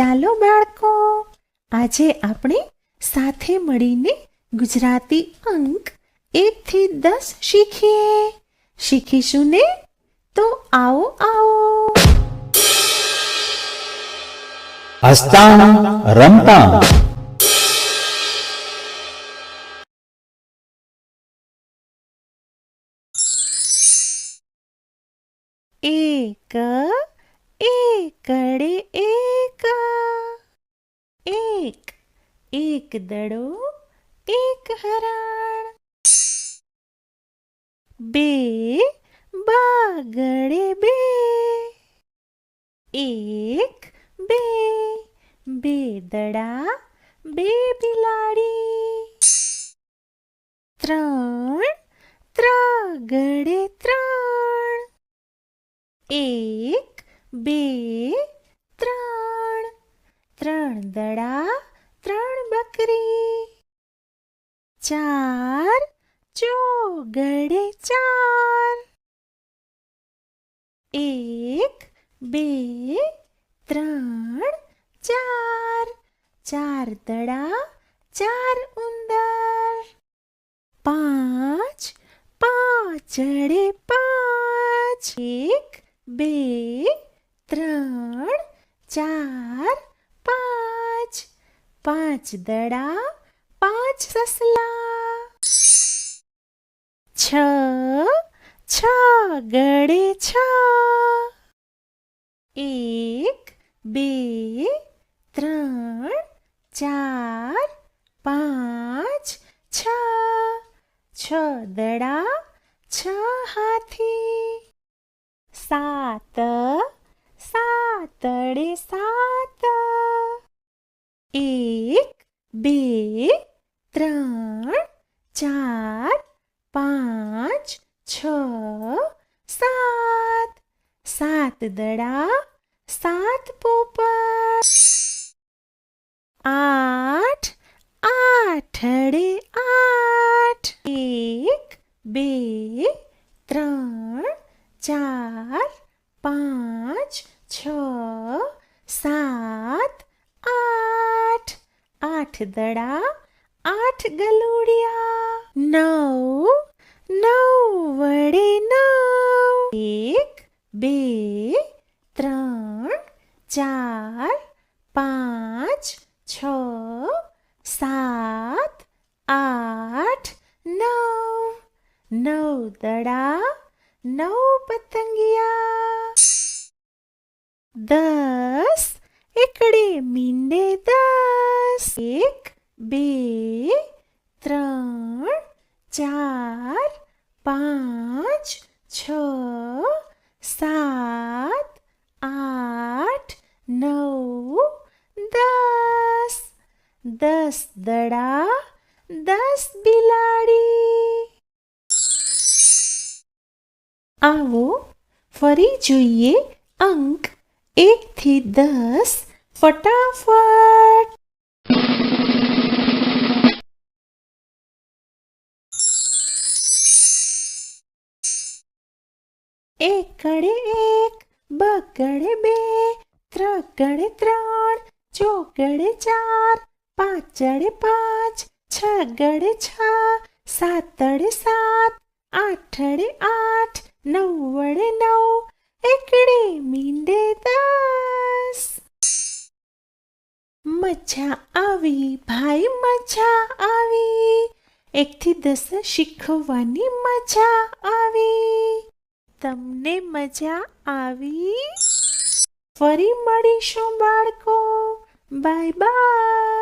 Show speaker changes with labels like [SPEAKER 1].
[SPEAKER 1] ચાલો બાળકો આજે આપણે સાથે મળીને ગુજરાતી અંક એકથી દસ શીખીએ. શીખીશું ને? તો આવો આવો.
[SPEAKER 2] હસતા રમતા
[SPEAKER 1] એક એકડે એક એક એક દડો એક હરણ બે બાગડે બે એક બે બે દડા બે બિલાડી ત્રણ ત્રાગડે ત્રણ એક બે, ત્રણ. ત્રણ દડા, ત્રણ બકરી. ચાર, ચોગડે ચાર. એક, બે, ત્રણ, ચાર. ચાર દડા, ચાર ઉંદર. પાંચ, પાંચડે પાંચ. એક, બે ત્રણ, ચાર, પાંચ. પાંચ દડા, પાંચ સસલા. છ છ ગળે છ. એક, બે, ત્રણ, ચાર, પાંચ, છ. છ દડા, છ હાથી. સાત સાતડે સાત એક બે ત્રણ ચાર પાંચ છ સાત સાત દડા સાત પોપટ આઠ આઠડે આઠ એક બે ત્રણ ચાર પાંચ છ સાત આઠ આઠ દડા આઠ ગલુડિયા નવ નવ વડે નવ એક બે ત્રણ ચાર પાંચ છ સાત આઠ નવ નવ દડા નવ પતંગિયા દસ એકડે મીંડે દસ એક બે ત્રણ ચાર પાંચ છ સાત આઠ નવ દસ દસ દડા દસ બિલાડી આવો ફરી જોઈએ અંક એકથી દસ ફટાફટ. એકડે એક બગડે બે ત્રગડે ત્રણ ચોગડે ચાર પાંચડે પાંચ છગડે છ સાતડે સાત આઠડે આઠ નવડે નવ એકડે મીંડે દાસ. મજા આવી, ભાઈ મજા આવી. એકથી દસ શીખવાની મજા આવી. તમને મજા આવી? ફરી મળીશું બાળકો. Bye bye.